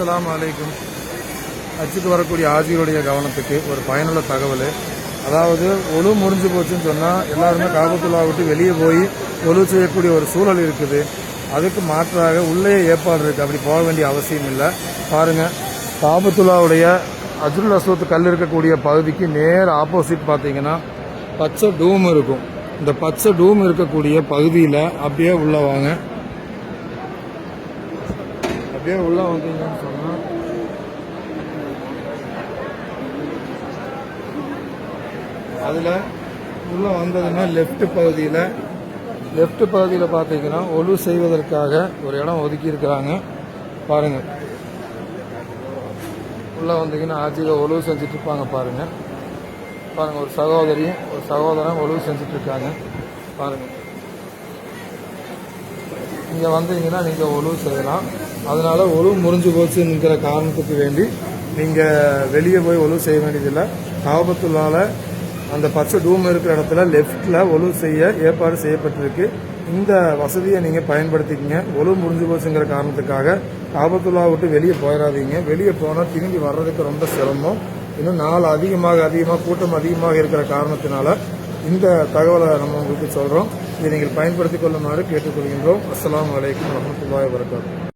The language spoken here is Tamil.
அஸ்லாம் அலைக்கும். அச்சுக்கு வரக்கூடிய ஆஜிகளுடைய கவனத்துக்கு ஒரு பயனுள்ள தகவல். அதாவது ஒழு முறிஞ்சு போச்சுன்னு சொன்னால் எல்லாருமே காபத்துல்லா விட்டு வெளியே போய் ஒழு செய்யக்கூடிய ஒரு சூழல் இருக்குது. அதுக்கு மாற்றாக உள்ளே ஏற்பாடு இருக்குது அப்படி போக வேண்டிய அவசியம் இல்லை. பாருங்கள் காபத்துல்லாவுடைய அஜுல் அசோத் கல் இருக்கக்கூடிய பகுதிக்கு நேர் ஆப்போசிட் பார்த்தீங்கன்னா பச்சை டூம் இருக்கும். இந்த பச்சை டூம் இருக்கக்கூடிய பகுதியில் அப்படியே உள்ளே வாங்க. அப்படியே உள்ள வந்தீங்கன்னு சொன்னா அதில் உள்ள வந்ததுன்னா லெஃப்ட் பகுதியில். லெஃப்ட் பகுதியில் பார்த்தீங்கன்னா ஒழு செய்வதற்காக ஒரு இடம் ஒதுக்கி இருக்கிறாங்க பாருங்க. உள்ள வந்தீங்கன்னா ஆட்சியில் ஒழுவு செஞ்சுட்டு இருப்பாங்க பாருங்க. பாருங்க ஒரு சகோதரியும் ஒரு சகோதரன் ஒழுவு செஞ்சுட்டு இருக்காங்க நீங்கள் வந்தீங்கன்னா நீங்கள் ஒழுவு செய்யலாம். அதனால் ஒழுவு முறிஞ்சு போச்சுங்கிற காரணத்துக்கு வேண்டி நீங்கள் வெளியே போய் ஒழுவு செய்ய வேண்டியதில்லை. காபத்துள்ளால அந்த பச்சை டூம் இருக்கிற இடத்துல லெஃப்டில் ஒழுவு செய்ய ஏற்பாடு செய்யப்பட்டிருக்கு. இந்த வசதியை நீங்கள் பயன்படுத்திக்கிங்க. ஒழுவு முறிஞ்சு போச்சுங்கிற காரணத்துக்காக காபத்துல்லா விட்டு வெளியே போயிடாதீங்க வெளியே போனால் திரும்பி வர்றதுக்கு ரொம்ப சிரமம். இன்னும் நாள் அதிகமாக அதிகமாக கூட்டம் அதிகமாக இருக்கிற காரணத்தினால இந்த தகவலை நம்ம உங்களுக்கு சொல்கிறோம் இதை நீங்கள் பயன்படுத்திக் கொள்ளுமாறு கேட்டுக்கொள்கின்றோம். அஸ்லாம் வலைக்கம் வரமத்துல்லாய் வரகாத்து